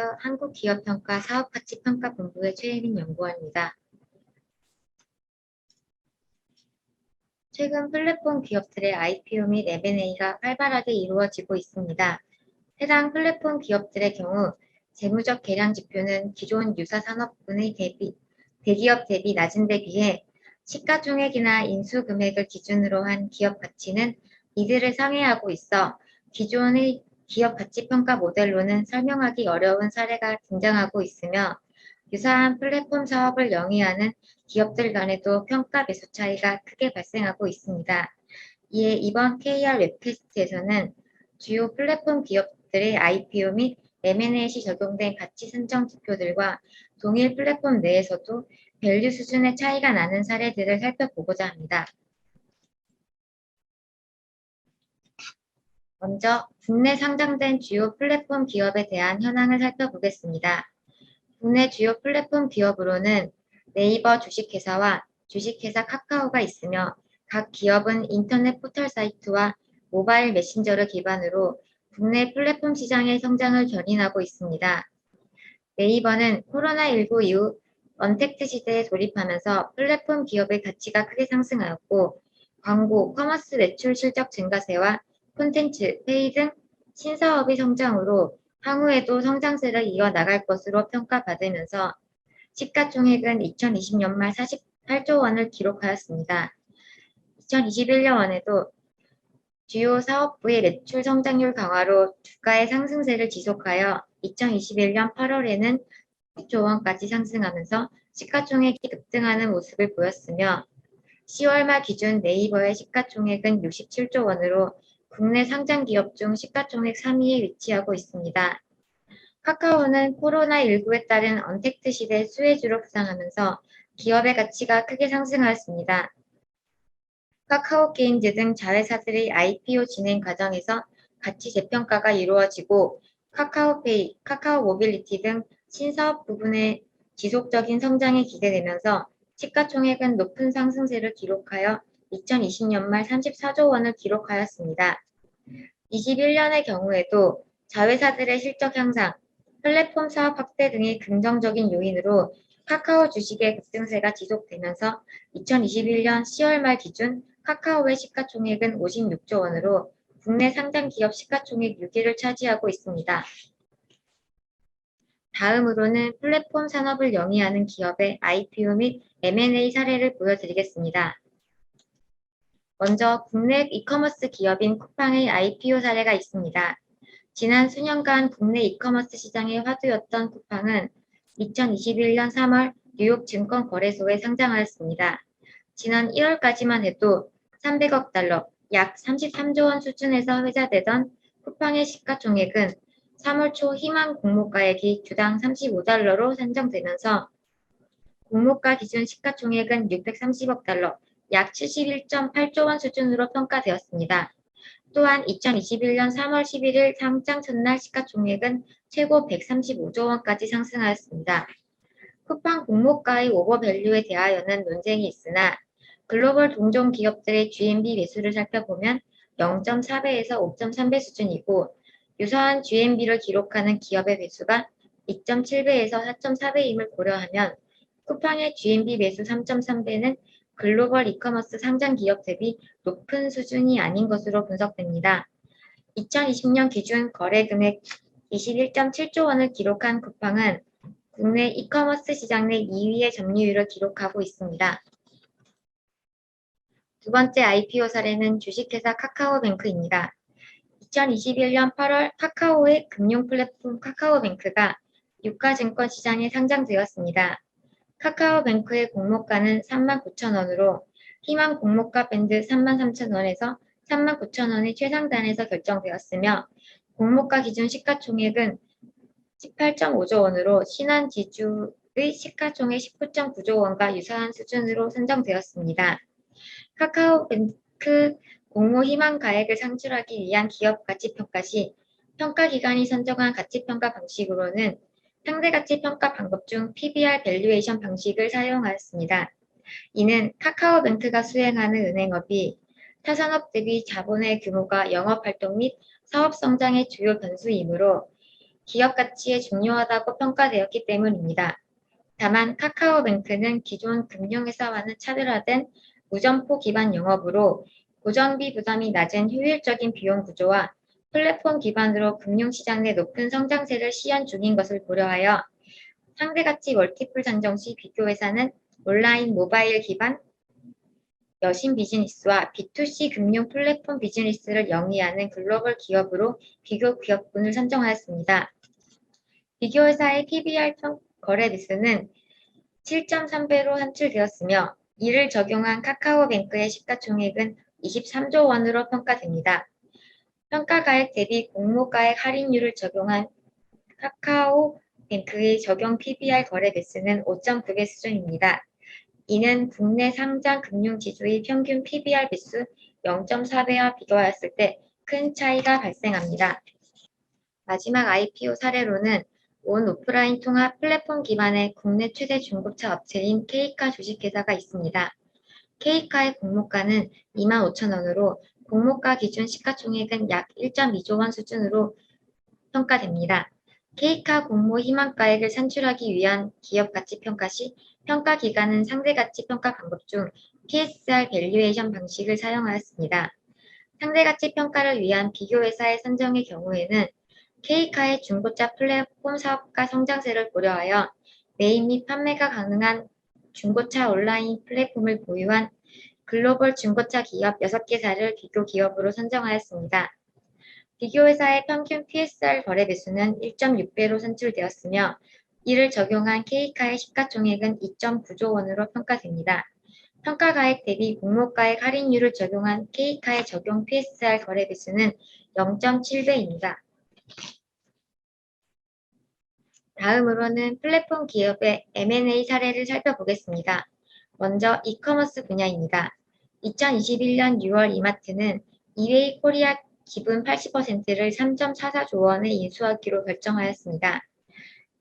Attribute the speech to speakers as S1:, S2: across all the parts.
S1: 안녕하세요. 한국기업평가 사업가치평가본부의 최혜민 연구원입니다. 최근 플랫폼 기업들의 IPO 및 M&A가 활발하게 이루어지고 있습니다. 해당 플랫폼 기업들의 경우 재무적 계량 지표는 기존 유사 산업군의 대비, 대기업 대비 낮은 데 비해 시가총액이나 인수금액을 기준으로 한 기업 가치는 이들을 상회하고 있어 기존의 기업 가치 평가 모델로는 설명하기 어려운 사례가 등장하고 있으며 유사한 플랫폼 사업을 영위하는 기업들 간에도 평가 배수 차이가 크게 발생하고 있습니다. 이에 이번 KR 웹캐스트에서는 주요 플랫폼 기업들의 IPO 및 M&A 시 적용된 가치 선정 지표들과 동일 플랫폼 내에서도 밸류 수준의 차이가 나는 사례들을 살펴보고자 합니다. 먼저 국내 상장된 주요 플랫폼 기업에 대한 현황을 살펴보겠습니다. 국내 주요 플랫폼 기업으로는 네이버 주식회사와 주식회사 카카오가 있으며 각 기업은 인터넷 포털 사이트와 모바일 메신저를 기반으로 국내 플랫폼 시장의 성장을 견인하고 있습니다. 네이버는 코로나19 이후 언택트 시대에 돌입하면서 플랫폼 기업의 가치가 크게 상승하였고 광고, 커머스 매출 실적 증가세와 콘텐츠, 페이 등 신사업의 성장으로 향후에도 성장세를 이어나갈 것으로 평가받으면서 시가총액은 2020년 말 48조 원을 기록하였습니다. 2021년에도 주요 사업부의 매출 성장률 강화로 주가의 상승세를 지속하여 2021년 8월에는 10조 원까지 상승하면서 시가총액이 급등하는 모습을 보였으며 10월 말 기준 네이버의 시가총액은 67조 원으로 국내 상장 기업 중 시가총액 3위에 위치하고 있습니다. 카카오는 코로나19에 따른 언택트 시대 수혜주로 부상하면서 기업의 가치가 크게 상승하였습니다. 카카오 게임즈 등 자회사들의 IPO 진행 과정에서 가치 재평가가 이루어지고 카카오페이, 카카오 모빌리티 등 신사업 부분의 지속적인 성장이 기대되면서 시가총액은 높은 상승세를 기록하여 2020년 말 34조 원을 기록하였습니다. 21년의 경우에도 자회사들의 실적 향상, 플랫폼 사업 확대 등의 긍정적인 요인으로 카카오 주식의 급등세가 지속되면서 2021년 10월 말 기준 카카오의 시가총액은 56조 원으로 국내 상장 기업 시가총액 6위를 차지하고 있습니다. 다음으로는 플랫폼 산업을 영위하는 기업의 IPO 및 M&A 사례를 보여드리겠습니다. 먼저 국내 이커머스 기업인 쿠팡의 IPO 사례가 있습니다. 지난 수년간 국내 이커머스 시장의 화두였던 쿠팡은 2021년 3월 뉴욕 증권거래소에 상장하였습니다. 지난 1월까지만 해도 300억 달러, 약 33조 원 수준에서 회자되던 쿠팡의 시가총액은 3월 초 희망 공모가액이 주당 35달러로 산정되면서 공모가 기준 시가총액은 630억 달러, 약 71.8조 원 수준으로 평가되었습니다. 또한 2021년 3월 11일 상장 첫날 시가총액은 최고 135조 원까지 상승하였습니다. 쿠팡 공모가의 오버밸류에 대하여는 논쟁이 있으나 글로벌 동종 기업들의 GMB 매수를 살펴보면 0.4배에서 5.3배 수준이고 유사한 GMB를 기록하는 기업의 매수가 2.7배에서 4.4배임을 고려하면 쿠팡의 GMB 매수 3.3배는 글로벌 이커머스 상장 기업 대비 높은 수준이 아닌 것으로 분석됩니다. 2020년 기준 거래 금액 21.7조 원을 기록한 쿠팡은 국내 이커머스 시장 내 2위의 점유율을 기록하고 있습니다. 두 번째 IPO 사례는 주식회사 카카오뱅크입니다. 2021년 8월 카카오의 금융 플랫폼 카카오뱅크가 유가증권 시장에 상장되었습니다. 카카오뱅크의 공모가는 39,000원으로 희망 공모가 밴드 33,000원에서 39,000원의 최상단에서 결정되었으며 공모가 기준 시가총액은 18.5조 원으로 신한지주의 시가총액 19.9조 원과 유사한 수준으로 선정되었습니다. 카카오뱅크 공모 희망 가액을 상출하기 위한 기업 가치평가 시 평가 기관이 선정한 가치평가 방식으로는 상대가치 평가 방법 중 PBR 밸류에이션 방식을 사용하였습니다. 이는 카카오뱅크가 수행하는 은행업이 타 산업 대비 자본의 규모가 영업활동 및 사업 성장의 주요 변수이므로 기업 가치에 중요하다고 평가되었기 때문입니다. 다만 카카오뱅크는 기존 금융회사와는 차별화된 무점포 기반 영업으로 고정비 부담이 낮은 효율적인 비용 구조와 플랫폼 기반으로 금융시장 내 높은 성장세를 시연 중인 것을 고려하여 상대가치 멀티플 산정 시 비교회사는 온라인 모바일 기반 여신 비즈니스와 B2C 금융 플랫폼 비즈니스를 영위하는 글로벌 기업으로 비교 기업군을 선정하였습니다. 비교회사의 PBR 평 거래 비수는 7.3배로 산출되었으며 이를 적용한 카카오뱅크의 시가총액은 23조 원으로 평가됩니다. 평가가액 대비 공모가액 할인율을 적용한 카카오뱅크의 적용 PBR 거래 배수는 5.9배 수준입니다. 이는 국내 상장 금융지주의 평균 PBR 배수 0.4배와 비교하였을 때 큰 차이가 발생합니다. 마지막 IPO 사례로는 온 오프라인 통합 플랫폼 기반의 국내 최대 중고차 업체인 케이카 주식회사가 있습니다. 케이카의 공모가는 25,000원으로 공모가 기준 시가총액은 약 1.2조 원 수준으로 평가됩니다. 케이카 공모 희망가액을 산출하기 위한 기업 가치 평가 시 평가 기간은 상대 가치 평가 방법 중 PSR 밸류에이션 방식을 사용하였습니다. 상대 가치 평가를 위한 비교 회사의 선정의 경우에는 케이카의 중고차 플랫폼 사업가 성장세를 고려하여 매입 및 판매가 가능한 중고차 온라인 플랫폼을 보유한 글로벌 중고차 기업 6개사를 비교 기업으로 선정하였습니다. 비교회사의 평균 PSR 거래 배수는 1.6배로 산출되었으며 이를 적용한 K카의 시가총액은 2.9조 원으로 평가됩니다. 평가가액 대비 공모가액 할인율을 적용한 K카의 적용 PSR 거래 배수는 0.7배입니다. 다음으로는 플랫폼 기업의 M&A 사례를 살펴보겠습니다. 먼저 이커머스 분야입니다. 2021년 6월 이마트는 이웨이 코리아 기분 80%를 3.44조 원에 인수하기로 결정하였습니다.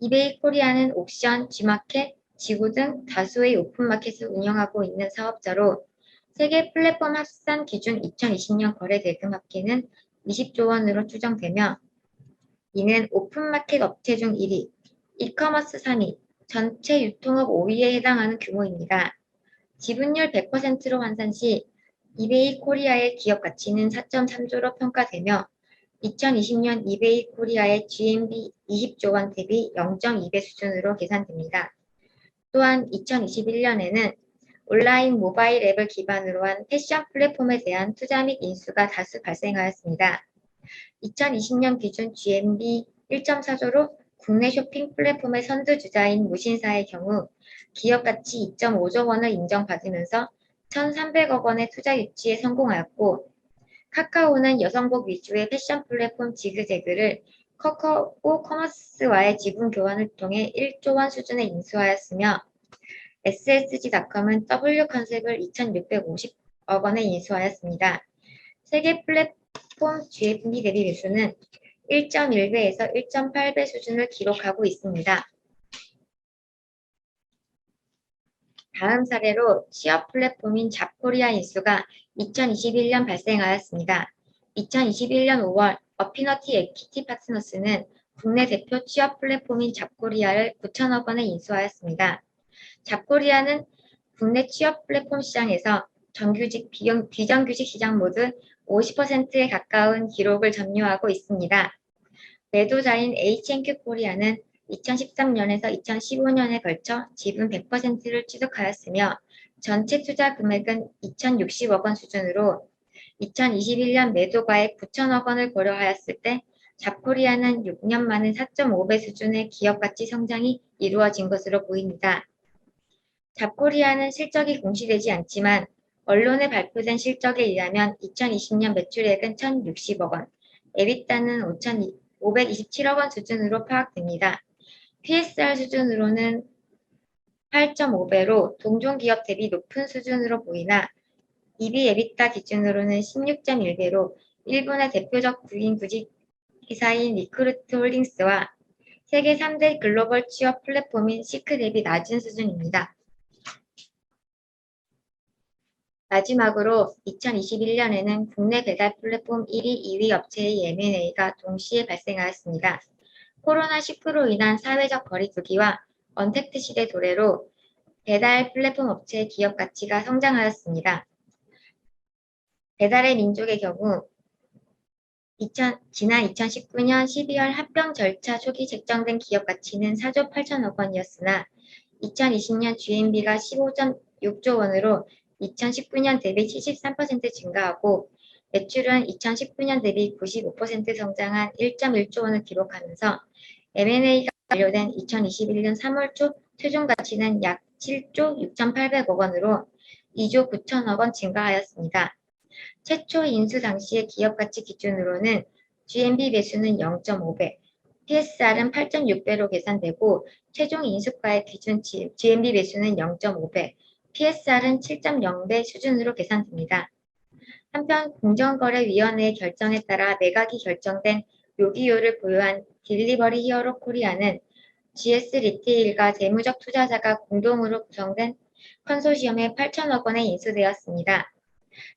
S1: 이베이 코리아는 옥션, G마켓, 지구 등 다수의 오픈마켓을 운영하고 있는 사업자로 세계 플랫폼 합산 기준 2020년 거래 대금 합계는 20조 원으로 추정되며 이는 오픈마켓 업체 중 1위, 이커머스 3위, 전체 유통업 5위에 해당하는 규모입니다. 지분율 100%로 환산 시 이베이 코리아의 기업 가치는 4.3조로 평가되며 2020년 이베이 코리아의 GMV 20조 원 대비 0.2배 수준으로 계산됩니다. 또한 2021년에는 온라인 모바일 앱을 기반으로 한 패션 플랫폼에 대한 투자 및 인수가 다수 발생하였습니다. 2020년 기준 GMV 1.4조로 국내 쇼핑 플랫폼의 선두주자인 무신사의 경우 기업 가치 2.5조 원을 인정받으면서 1,300억 원의 투자 유치에 성공하였고 카카오는 여성복 위주의 패션 플랫폼 지그재그를 커카오 커머스와의 지분 교환을 통해 1조 원 수준에 인수하였으며 SSG닷컴은 W 컨셉을 2,650억 원에 인수하였습니다. 세계 플랫폼 GMV 대비 매수는 1.1배에서 1.8배 수준을 기록하고 있습니다. 다음 사례로 취업 플랫폼인 잡코리아 인수가 2021년 발생하였습니다. 2021년 5월 어피너티 에퀴티 파트너스는 국내 대표 취업 플랫폼인 잡코리아를 9천억 원에 인수하였습니다. 잡코리아는 국내 취업 플랫폼 시장에서 정규직, 비용, 비정규직 시장 모두 50%에 가까운 기록을 점유하고 있습니다. 매도자인 H&Q 코리아는 2013년에서 2015년에 걸쳐 지분 100%를 취득하였으며 전체 투자 금액은 2,060억 원 수준으로 2021년 매도가액 9천억 원을 고려하였을 때 잡코리아는 6년 만에 4.5배 수준의 기업 가치 성장이 이루어진 것으로 보입니다. 잡코리아는 실적이 공시되지 않지만 언론에 발표된 실적에 의하면 2020년 매출액은 1,060억 원, 에비타는 527억 원 수준으로 파악됩니다. PSR 수준으로는 8.5배로 동종 기업 대비 높은 수준으로 보이나 EB 에비타 기준으로는 16.1배로 일본의 대표적 구인 구직 기사인 리크루트 홀딩스와 세계 3대 글로벌 취업 플랫폼인 시크 대비 낮은 수준입니다. 마지막으로 2021년에는 국내 배달 플랫폼 1위, 2위 업체의 M&A가 동시에 발생하였습니다. 코로나19로 인한 사회적 거리두기와 언택트 시대 도래로 배달 플랫폼 업체의 기업 가치가 성장하였습니다. 배달의 민족의 경우 2000 지난 2019년 12월 합병 절차 초기 책정된 기업 가치는 4조 8천억 원이었으나 2020년 GMB가 15.6조 원으로 2019년 대비 73% 증가하고 매출은 2019년 대비 95% 성장한 1.1조 원을 기록하면서 M&A가 완료된 2021년 3월 초 최종 가치는 약 7조 6,800억 원으로 2조 9천억 원 증가하였습니다. 최초 인수 당시의 기업 가치 기준으로는 GMB 배수는 0.5배, PSR은 8.6배로 계산되고 최종 인수가의 기준 GMB 배수는 0.5배, PSR은 7.0배 수준으로 계산됩니다. 한편 공정거래위원회의 결정에 따라 매각이 결정된 요기요를 보유한 딜리버리 히어로 코리아는 GS 리테일과 재무적 투자자가 공동으로 구성된 컨소시엄에 8천억 원에 인수되었습니다.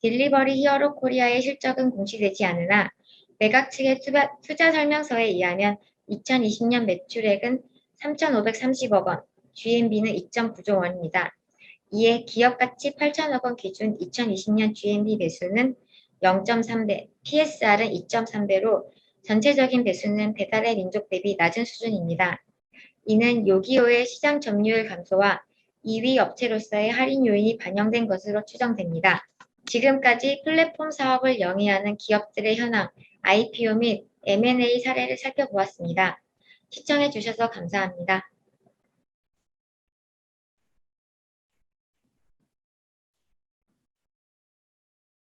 S1: 딜리버리 히어로 코리아의 실적은 공시되지 않으나 매각 측의 투자, 투자 설명서에 의하면 2020년 매출액은 3,530억 원, GMB는 2.9조 원입니다. 이에 기업 가치 8천억 원 기준 2020년 GMB 배수는 0.3배, PSR은 2.3배로 전체적인 배수는 배달의 민족 대비 낮은 수준입니다. 이는 요기요의 시장 점유율 감소와 2위 업체로서의 할인 요인이 반영된 것으로 추정됩니다. 지금까지 플랫폼 사업을 영위하는 기업들의 현황, IPO 및 M&A 사례를 살펴보았습니다. 시청해 주셔서 감사합니다.